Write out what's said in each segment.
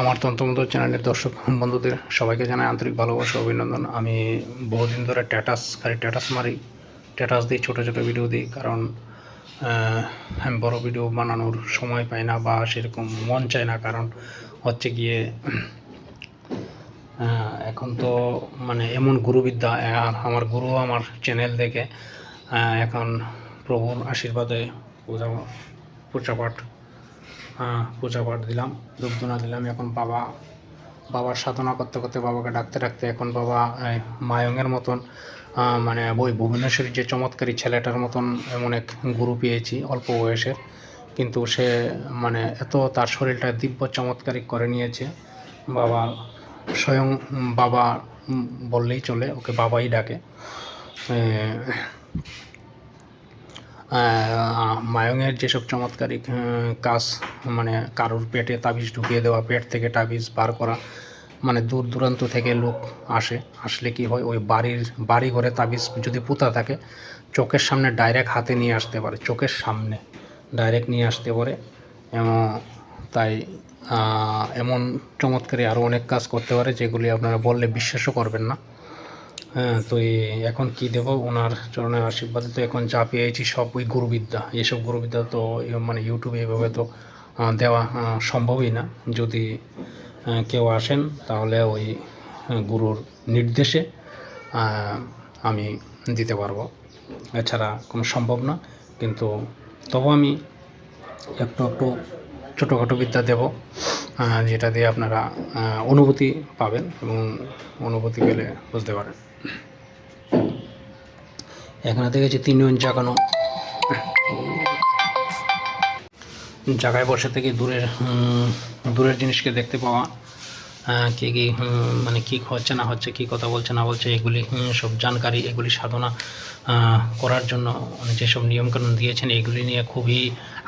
আমার তন্ত্রমন্ত্র চ্যানেলের দর্শক বন্ধুদের সবাইকে জানাই আন্তরিক ভালোবাসা, অভিনন্দন। আমি বহুদিন ধরে ট্যাটাস খালি ট্যাটাস মারি ট্যাটাস দিই ছোটো ছোটো ভিডিও দিই, কারণ আমি বড়ো ভিডিও বানানোর সময় পাই না বা সেরকম মন চায় না, কারণ হচ্ছে গিয়ে এখন তো মানে এমন গুরুবিদ্যা, আর আমার গুরু আমার চ্যানেল দেখে এখন প্রভুর আশীর্বাদে পূজা, পূজাপাঠ আহ, পূজাপাঠ দিলাম ধূপধুনা দিলাম এখন বাবা বাবার সাধনা করতে করতে বাবাকে ডাকতে ডাকতে এখন বাবা মায়ঙের মতন মানে ওই ভুবনেশ্বরীর যে চমৎকারী ছেলেটার মতন এমন এক গুরু পেয়েছি অল্প বয়সের কিন্তু সে মানে এত তার শরীরটা দিব্য চমৎকারী করে নিয়েছে। বাবা স্বয়ং বাবা বললেই চলে ওকে বাবাই ডাকে। মায়ঙের যেসব চমৎকারিক কাজ মানে কারোর পেটে তাবিজ ঢুকিয়ে দেওয়া, পেট থেকে তাবিজ বার করা মানে দূর দূরান্ত থেকে লোক আসে, আসলে কি হয়, ওই বাড়ির, বাড়ি ঘরে তাবিজ যদি পুঁতা থাকে, চোখের সামনে ডাইরেক্ট হাতে নিয়ে আসতে পারে, চোখের সামনে ডাইরেক্ট নিয়ে আসতে পারে, এবং তাই এমন চমৎকারী আরও অনেক কাজ করতে পারে, যেগুলি আপনারা বললে বিশ্বাসও করবেন না। হ্যাঁ তো এখন কি দেবো? ওনার চরণের আশীর্বাদে তো এখন যা পেয়েছি সব ওই গুরুবিদ্যা। এসব গুরুবিদ্যা তো মানে ইউটিউবে এভাবে তো দেওয়া সম্ভবই না। যদি কেউ আসেন, তাহলে ওই গুরুর নির্দেশে আমি দিতে পারব। এছাড়া কোনো সম্ভব না, কিন্তু তবু আমি একটু একটু ছোটোখাটো বিদ্যা দেব যেটা দিয়ে আপনারা অনুভূতি পাবেন এবং অনুভূতি পেলে বুঝতে পারেন। এখানে দেখেছি তিনজন জাগানো। জায়গায় বসে থেকে দূরের দূরের জিনিসকে দেখতে পাওয়া কে কি মানে কি হচ্ছে, না হচ্ছে, কি কথা বলছে, না বলছে, এগুলি সব জানকারি, এগুলি সাধনা করার জন্য উনি যেসব নিয়মকানুন দিয়েছেন, এগুলি নিয়ে খুবই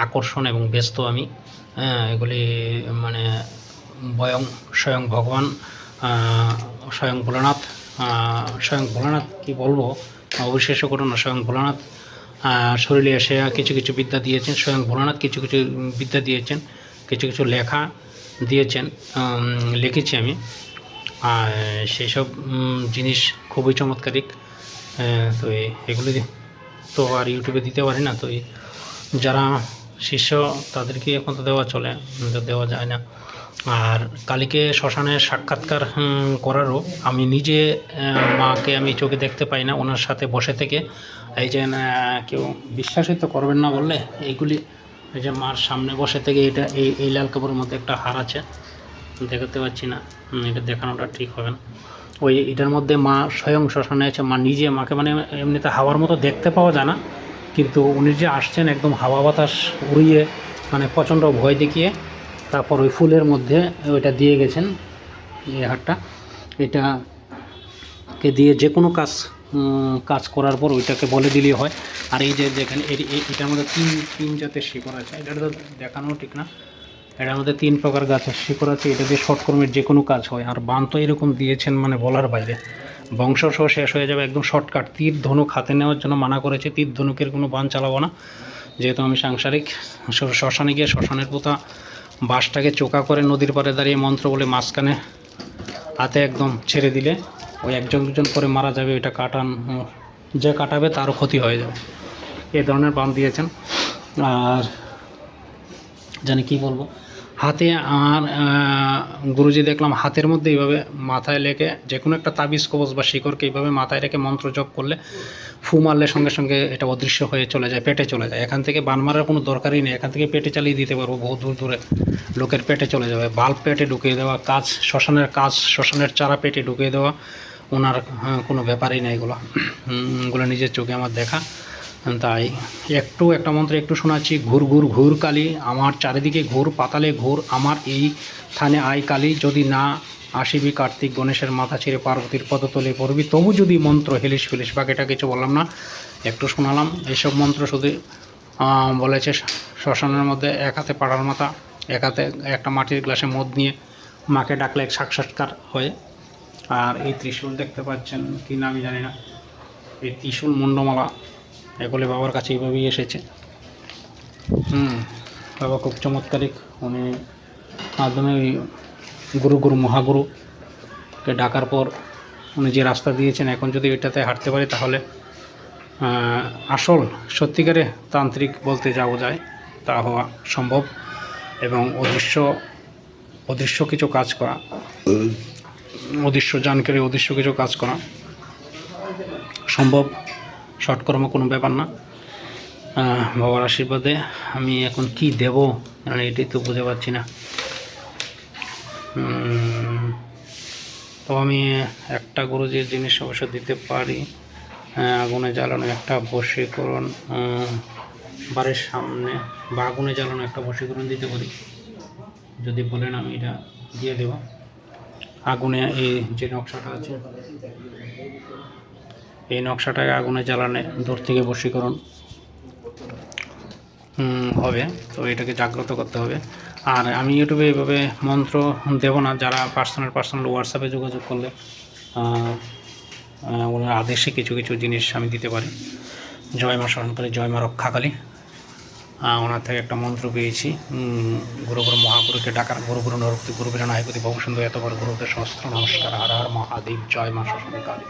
আকর্ষণ এবং ব্যস্ত আমি। হ্যাঁ এগুলি মানে বয়ং স্বয়ং ভগবান স্বয়ং ভোলানাথ স্বয়ং ভোলানাথ, কি বলব? অবিশ্বাস্য করো না স্বয়ং ভোলানাথ শরীরে এসে কিছু কিছু বিদ্যা দিয়েছেন, স্বয়ং ভোলানাথ কিছু কিছু বিদ্যা দিয়েছেন, কিছু কিছু লেখা দিয়েছেন লিখেছি আমি। আর সেই সব জিনিস খুবই চমৎকারিক। তো এগুলি তো আর ইউটিউবে দিতে পারি না, তো যারা শিষ্য তাদেরকে এখন তো দেওয়া চলে দেওয়া যায় না। আর কালীকে শ্মশানে সাক্ষাৎকার করারও আমি নিজে মাকে আমি চোখে দেখতে পাই না, ওনার সাথে বসে থেকে। এই যে কেউ বিশ্বাসই তো করবেন না বললে, এইগুলি, এই যে মার সামনে বসে থেকে এটা, এই এই লাল কাপড়ের মধ্যে একটা হার আছে। দেখাতে পাচ্ছি না এটা দেখানোটা ঠিক হবে না। ওই এটার মধ্যে মা স্বয়ং শ্মশানে আছে, মা নিজে, মাকে মানে এমনিতে হাওয়ার মতো দেখতে পাওয়া যায় না, কিন্তু উনি যে আসছেন একদম হাওয়া বাতাস উড়িয়ে মানে প্রচণ্ড ভয় দেখিয়ে তারপর ওই ফুলের মধ্যে ওইটা দিয়ে গেছেন, এই হারটা। এটাকে দিয়ে যে কোনো কাজ কাজ করার পর ওইটাকে বলে দিলেই হয়। আর এই যে এই- এটার মধ্যে তিন তিন জাতের শিকড় আছে। এটা তো দেখানো ঠিক না। এটার মধ্যে তিন প্রকার গাছের শিকড় আছে। এটা দিয়ে শর্টকর্মের যে কোনো কাজ হয়। আর বান তো এরকম দিয়েছেন মানে বলার বাইরে। বংশ সহ শেষ হয়ে যাবে একদম শর্টকাট। তীর ধনুক হাতে নেওয়ার জন্য মানা করেছে। তীর ধনুকের কোনো বান চালাবো না। যেহেতু আমি সাংসারিক শ্মশানে গিয়ে শ্মশানের পোতা বাঁশটাকে চোকা করে নদীর পাড়ে দাঁড়িয়ে মন্ত্র বলে মাঝখানে হাতে একদম ছেড়ে দিলে ওই একজন দুজন করে মারা যাবে, ওইটা কাটান, যে কাটাবে তারও ক্ষতি হয়ে যাবে। এ ধরনের বান দিয়েছেন। আর জানি কি বলব? হাতে আহ, গুরুজি দেখলাম হাতের মধ্যে এইভাবে মাথায় লেগে যে কোনো একটা তাবিজ কবচ বা শিকড়কে এইভাবে মাথায় রেখে মন্ত্র জপ করলে ফু মারলে সঙ্গে সঙ্গে এটা অদৃশ্য হয়ে চলে যায় পেটে চলে যায়। এখান থেকে বান মারার কোনো দরকারই নেই এখান থেকে পেটে চালিয়ে দিতে পারব বহু দূর দূরে লোকের পেটে চলে যাবে। বাল্ব পেটে ঢুকিয়ে দেওয়া কাজ শ্মশানের কাজ শ্মশানের চারা পেটে ঢুকিয়ে দেওয়া ওনার কোনো ব্যাপারই নেই এগুলো। এগুলো নিজের চোখে আমার দেখা। তাই একটু একটা মন্ত্র একটু শোনাচ্ছি, ঘুর ঘুর ঘুর কালী, আমার চারিদিকে ঘুর পাতালে ঘুর, আমার এই থানে আয় কালী, যদি না আসিবি কার্তিক গণেশের মাথা ছেড়ে পার্বতীর পদতলে পড়বি, তবু যদি মন্ত্র হেলিস ফেলিস, বাকিটা কিছু বললাম না, একটু শোনালাম এইসব মন্ত্র শুধু বলেছে শ্মশানের মধ্যে, এক হাতে পাড়ার মাথা, এক হাতে একটা মাটির গ্লাসে মদ নিয়ে মাকে ডাকলে এক সাক্ষাৎকার হয়। আর এই ত্রিশূল দেখতে পাচ্ছেন কি না আমি জানি না, এই ত্রিশূল মুন্ডমালা এগুলি বাবার কাছে এইভাবেই এসেছে। হুম। বাবা খুব চমৎকারিক উনি মাধ্যমে ওই গুরু গুরু মহাগুরুকে ডাকার পর উনি যে রাস্তা দিয়েছেন এখন যদি এটাতে হাঁটতে পারি তাহলে আসল সত্যিকারে তান্ত্রিক বলতে যাওয়া যায় তা হওয়া সম্ভব এবং অদৃশ্য অদৃশ্য কিছু কাজ করা অদৃশ্য জানকারী অদৃশ্য কিছু কাজ করা সম্ভব। শর্টকর্ম কোনো ব্যাপার না। বাবার আশীর্বাদে আমি এখন কি দেব এটাই তো বুঝে পাচ্ছি না। তো আমি একটা গুরুজির জিনিস অবশ্য দিতে পারি। আগুনে জ্বালানো একটা বশীকরণ বাড়ির সামনে বা আগুনে জ্বালানো একটা বশীকরণ দিতে পারি। যদি বলেন আমি এটা দিয়ে দেব। আগুনে এই যে নকশাটা আছে এই নকশাটাকে আগুনে জ্বালানে, দূর থেকে বশীকরণ। হবে। তো এটাকে জাগ্রত করতে হবে। আর আমি ইউটিউবে এইভাবে মন্ত্র দেব না, যারা পার্সোনাল পার্সোনাল হোয়াটসঅ্যাপে যোগাযোগ করলে ওনার আদেশে কিছু কিছু জিনিস আমি দিতে পারি। জয় মা স্মরণকালী জয় মা রক্ষাকালী ওনার থেকে একটা মন্ত্র পেয়েছি। গুরু গুরু মহাগুরুকে ডাকার, গুরু গুরু নরপতি গুরু বীর নায়কতি ভবসুন্দর এত বড় গুরুদের সহস্র নমস্কার। হর হর মহাদেব, জয় মা স্মরণকালী